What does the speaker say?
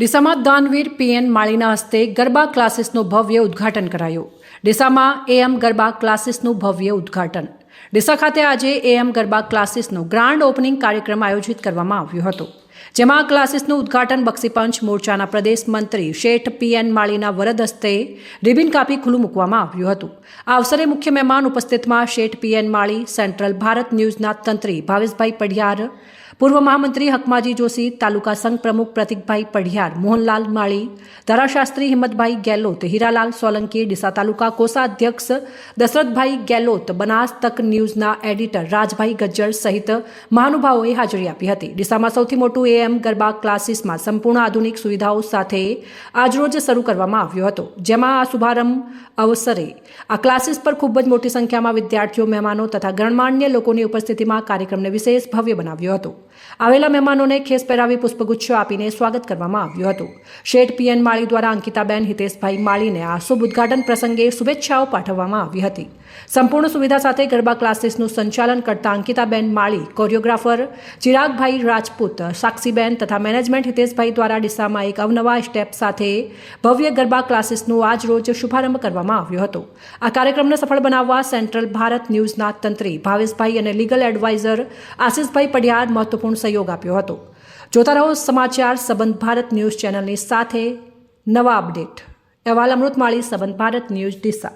ડીસામાં દાનવીર PN માળીના હસ્તે ગરબા ક્લાસીસનું ભવ્ય ઉદ્ઘાટન કરાયું. ડીસામાં એએમ ગરબા ક્લાસીસનું ભવ્ય ઉદ્ઘાટન. ડીસા ખાતે આજે એએમ ગરબા ક્લાસીસનું ગ્રાન્ડ ઓપનિંગ કાર્યક્રમ આયોજિત કરવામાં આવ્યો હતો. જેમાં ક્લાસીસનું ઉદ્ઘાટન બક્ષીપંચ મોરચાના પ્રદેશ મંત્રી શેઠ પીએન માળીના વરદ હસ્તે રિબિન કાપી ખુલ્લું મૂકવામાં આવ્યું હતું. આ અવસરે મુખ્ય મહેમાન ઉપસ્થિતમાં Sheth P N Mali, central Bharat ન્યૂઝના તંત્રી ભાવેશભાઈ પઢિયાર, પૂર્વ મહામંત્રી હકમાજી જોશી, તાલુકા સંઘ પ્રમુખ પ્રતિકભાઈ પઢિયાર, મોહનલાલ માળી, ધારાશાસ્ત્રી હિંમતભાઈ ગેલોત, હીરાલાલ સોલંકી, ડીસા તાલુકા કોષાધ્યક્ષ દશરથભાઈ ગેલોત, બનાસ તક ન્યૂઝના એડિટર રાજભાઈ ગજ્જર સહિત મહાનુભાવોએ હાજરી આપી હતી. ડીસામાં સૌથી મોટું એએમ ગરબા ક્લાસીસમાં સંપૂર્ણ આધુનિક સુવિધાઓ સાથે આજરોજ શરૂ કરવામાં આવ્યો હતો. જેમાં આ શુભારંભ અવસરે આ ક્લાસીસ પર ખૂબ જ મોટી સંખ્યામાં વિદ્યાર્થીઓ, મહેમાનો તથા ગણમાન્ય લોકોની ઉપસ્થિતિમાં કાર્યક્રમને વિશેષ ભવ્ય બનાવ્યો હતો. આવેલા મહેમાનોને ખેસ પહેરાવી પુષ્પગુચ્છો આપીને સ્વાગત કરવામાં આવ્યું હતું. શેઠ પીએન માળી દ્વારા અંકિતાબેન, હિતેશભાઈ માળીને આ શુભ ઉદ્ઘાટન પ્રસંગે શુભેચ્છાઓ પાઠવવામાં આવી હતી. સંપૂર્ણ સુવિધા સાથે ગરબા ક્લાસીસનું સંચાલન કરતા અંકિતાબેન માળી, કોરિયોગ્રાફર ચિરાગભાઈ રાજપૂત સાક્ષીબેન તથા મેનેજમેન્ટ હિતેશભાઈ દ્વારા ડીસામાં એક અવનવા સ્ટેપ સાથે ભવ્ય ગરબા ક્લાસીસનું આજ રોજ શુભારંભ કરવામાં આવ્યો હતો. આ કાર્યક્રમને સફળ બનાવવા સેન્ટ્રલ ભારત ન્યૂઝના તંત્રી ભાવેશભાઈ અને લીગલ એડવાઇઝર આશિષભાઈ પઢિયાર મહત્વપૂર્ણ સહયોગ આપ્યો હતો. જોતા રહો સમાચાર સંબંધ ભારત ન્યૂઝ ચેનલની સાથે નવા અપડેટ. અહેવાલ અમૃતમાળી સંબંધ ભારત ન્યૂઝ ડીસા.